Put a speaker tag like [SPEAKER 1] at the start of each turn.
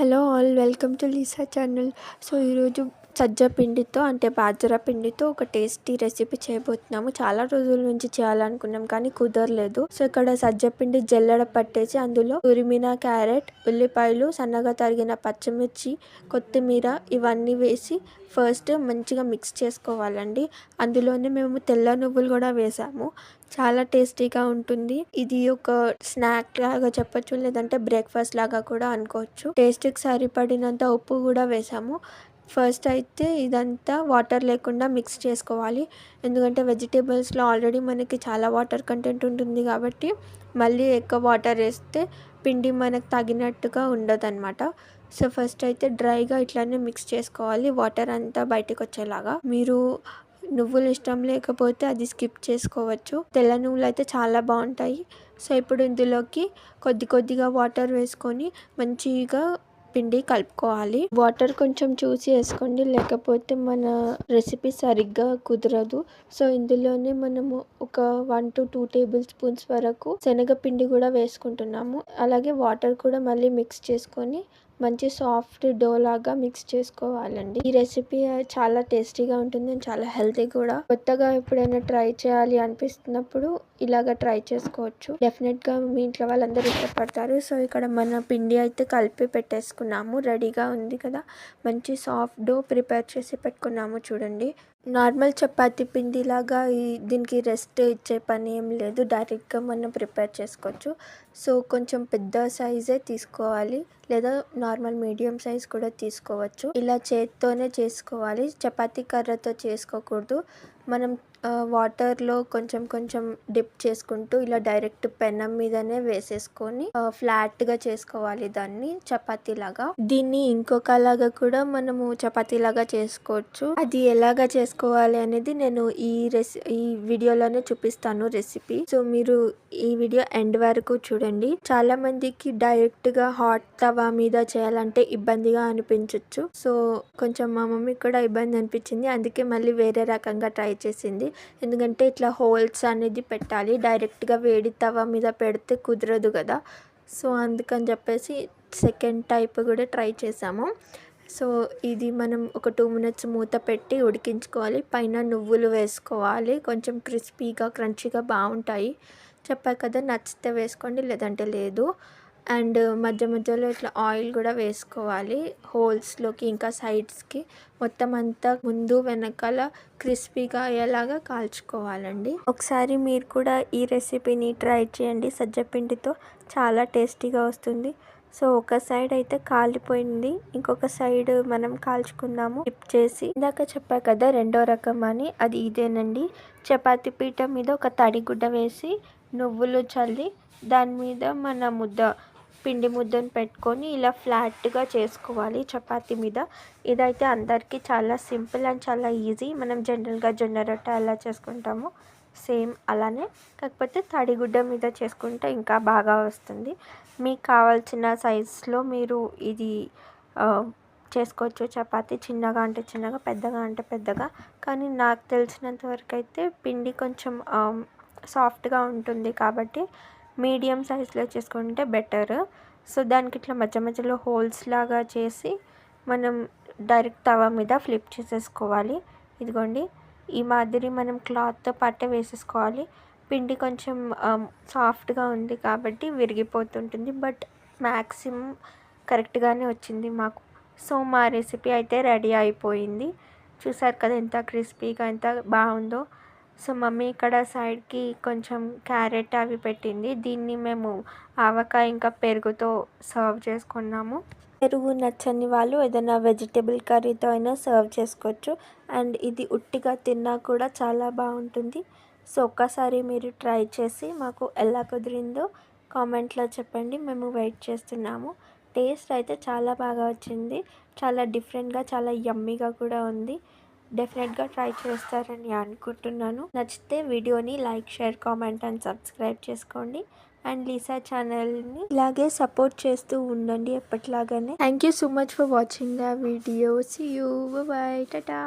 [SPEAKER 1] Hello all welcome to Lisa channel. So ఈరోజు సజ్జ పిండితో అంటే బాజరా పిండితో ఒక టేస్టీ రెసిపీ చేయబోతున్నాము. చాలా రోజుల నుంచి చేయాలనుకున్నాం కానీ కుదరలేదు. సో ఇక్కడ సజ్జ పిండి జల్లెడ పట్టేసి అందులో తురిమిన క్యారెట్ ఉల్లిపాయలు సన్నగా తరిగిన పచ్చిమిర్చి కొత్తిమీర ఇవన్నీ వేసి ఫస్ట్ మంచిగా మిక్స్ చేసుకోవాలండి. అందులోనే మేము తెల్ల నువ్వులు కూడా వేసాము. చాలా టేస్టీగా ఉంటుంది. ఇది ఒక స్నాక్ లాగా చెప్పచ్చు లేదంటే బ్రేక్ఫాస్ట్ లాగా కూడా అనుకోవచ్చు. టేస్ట్కి సరిపడినంత ఉప్పు కూడా వేసాము. ఫస్ట్ అయితే ఇదంతా వాటర్ లేకుండా మిక్స్ చేసుకోవాలి. ఎందుకంటే వెజిటేబుల్స్లో ఆల్రెడీ మనకి చాలా వాటర్ కంటెంట్ ఉంటుంది కాబట్టి మళ్ళీ ఎక్కువ వాటర్ వేస్తే పిండి మనకు తగినట్టుగా ఉండదు సో ఫస్ట్ అయితే డ్రైగా ఇట్లానే మిక్స్ చేసుకోవాలి. వాటర్ అంతా బయటకు వచ్చేలాగా. మీరు నువ్వులు ఇష్టం లేకపోతే అది స్కిప్ చేసుకోవచ్చు. తెల్ల నువ్వులు అయితే చాలా బాగుంటాయి. సో ఇప్పుడు ఇందులోకి కొద్ది కొద్దిగా వాటర్ వేసుకొని మంచిగా పిండి కలుపుకోవాలి. వాటర్ కొంచెం చూసి వేసుకోండి. లేకపోతే మన రెసిపీ సరిగ్గా కుదరదు. సో ఇందులోనే మనము ఒక one to two tablespoons వరకు శనగపిండి కూడా వేసుకుంటున్నాము. అలాగే వాటర్ కూడా మళ్ళీ మిక్స్ చేసుకొని మంచి సాఫ్ట్ డో లాగా మిక్స్ చేసుకోవాలండి. ఈ రెసిపీ చాలా టేస్టీగా ఉంటుంది చాలా హెల్తీ కూడా. కొత్తగా ఎప్పుడైనా ట్రై చేయాలి అనిపిస్తున్నప్పుడు ఇలాగ ట్రై చేసుకోవచ్చు. డెఫినెట్గా మీ ఇంట్లో వాళ్ళందరూ ఇష్టపడతారు. సో ఇక్కడ మన పిండి అయితే కలిపి పెట్టేసుకున్నాము. రెడీగా ఉంది కదా. మంచి సాఫ్ట్ డో ప్రిపేర్ చేసి పెట్టుకున్నాము చూడండి. నార్మల్ చపాతీ పిండి లాగా ఈ దీనికి రెస్ట్ ఇచ్చే పని ఏం లేదు. డైరెక్ట్గా మనం ప్రిపేర్ చేసుకోవచ్చు. సో కొంచెం పెద్ద సైజే తీసుకోవాలి. లేదా నార్మల్ మీడియం సైజ్ కూడా తీసుకోవచ్చు. ఇలా చేత్తోనే చేసుకోవాలి. చపాతీ కర్రతో చేసుకోకూడదు. మనం వాటర్లో కొంచెం కొంచెం డిప్ చేసుకుంటూ ఇలా డైరెక్ట్ పెనం మీదనే వేసేసుకొని ఫ్లాట్గా చేసుకోవాలి దాన్ని చపాతీ లాగా దీన్ని ఇంకొకలాగా కూడా మనము చపాతీ లాగా చేసుకోవచ్చు. అది ఎలాగా చేసుకోవాలి అనేది నేను ఈ రెసి ఈ వీడియోలోనే చూపిస్తాను రెసిపీ. సో మీరు ఈ వీడియో ఎండ్ వరకు చూడండి. చాలా మందికి డైరెక్ట్గా హాట్ తవా మీద చేయాలంటే ఇబ్బందిగా అనిపించవచ్చు సో కొంచెం మా మమ్మీ కూడా ఇబ్బంది అనిపించింది. అందుకే మళ్ళీ వేరే రకంగా ట్రై చేసింది. ఎందుకంటే ఇట్లా హోల్స్ అనేది పెట్టాలి. డైరెక్ట్గా వేడి తవ మీద పెడితే కుదరదు కదా. సో అందుకని చెప్పేసి సెకండ్ టైప్ కూడా ట్రై చేసాము. సో ఇది మనం ఒక టూ మినిట్స్ మూత పెట్టి ఉడికించుకోవాలి. పైన నువ్వులు వేసుకోవాలి. కొంచెం క్రిస్పీగా క్రంచీగా బాగుంటాయి. చెప్పా కదా నచ్చితే వేసుకోండి లేదంటే లేదు. అండ్ మధ్య మధ్యలో ఇట్లా ఆయిల్ కూడా వేసుకోవాలి హోల్స్లోకి ఇంకా సైడ్స్కి. మొత్తం అంతా ముందు వెనకాల క్రిస్పీగా అయ్యేలాగా కాల్చుకోవాలండి. ఒకసారి మీరు కూడా ఈ రెసిపీని ట్రై చేయండి. సజ్జపిండితో చాలా టేస్టీగా వస్తుంది. సో ఒక సైడ్ అయితే కాలిపోయింది. ఇంకొక సైడ్ మనం కాల్చుకుందాము. టిప్ చేసి ఇందాక చెప్పా కదా రెండో రకం అని. అది ఇదేనండి. చపాతి పీట మీద ఒక తడిగుడ్డ వేసి నువ్వులు చల్లి దాని మీద మన ముద్ద పిండి ముద్దను పెట్టుకొని ఇలా ఫ్లాట్గా చేసుకోవాలి చపాతి మీద. ఇదైతే అందరికీ చాలా సింపుల్ అండ్ చాలా ఈజీ. మనం జనరల్గా జొన్న రొట్టె అలా చేసుకుంటామో సేమ్ అలానే. కాకపోతే తడిగుడ్డ మీద చేసుకుంటే ఇంకా బాగా వస్తుంది. మీకు కావాల్సిన సైజులో మీరు ఇది చేసుకోవచ్చు. చపాతి చిన్నగా అంటే చిన్నగా పెద్దగా అంటే పెద్దగా. కానీ నాకు తెలిసినంత వరకు అయితే పిండి కొంచెం సాఫ్ట్గా ఉంటుంది కాబట్టి మీడియం సైజులో చేసుకుంటే బెటర్. సో దానికి ఇట్లా మధ్య మధ్యలో హోల్స్ లాగా చేసి మనం డైరెక్ట్ తవా మీద ఫ్లిప్ చేసేసుకోవాలి. ఇదిగోండి. ఈ మాదిరి మనం క్లాత్తో పాటే వేసేసుకోవాలి. పిండి కొంచెం సాఫ్ట్గా ఉంది కాబట్టి విరిగిపోతుంటుంది. బట్ మ్యాక్సిమం కరెక్ట్గానే వచ్చింది మాకు. సో మా రెసిపీ అయితే రెడీ అయిపోయింది. చూసారు కదా ఎంత క్రిస్పీగా ఎంత బాగుందో. సో మమ్మీ ఇక్కడ సైడ్కి కొంచెం క్యారెట్ అవి పెట్టింది. దీన్ని మేము ఆవకాయ ఇంకా పెరుగుతో సర్వ్ చేసుకున్నాము. పెరుగు నచ్చని వాళ్ళు ఏదైనా వెజిటేబుల్ కర్రీతో అయినా సర్వ్ చేసుకోవచ్చు. అండ్ ఇది ఉట్టిగా తిన్నా కూడా చాలా బాగుంటుంది. సో ఒక్కసారి మీరు ట్రై చేసి మాకు ఎలా కుదిరిందో కామెంట్లో చెప్పండి. మేము వెయిట్ చేస్తున్నాము. టేస్ట్ అయితే చాలా బాగా వచ్చింది. చాలా డిఫరెంట్గా చాలా యమ్మీగా కూడా ఉంది. డెఫినెట్గా ట్రై చేస్తారని అనుకుంటున్నాను. నచ్చితే వీడియోని like share comment and subscribe చేసుకోండి. అండ్ లీసా ఛానల్ని ఇలాగే సపోర్ట్ చేస్తూ ఉండండి ఎప్పటిలాగానే. Thank you so much for watching the video. See you bye tata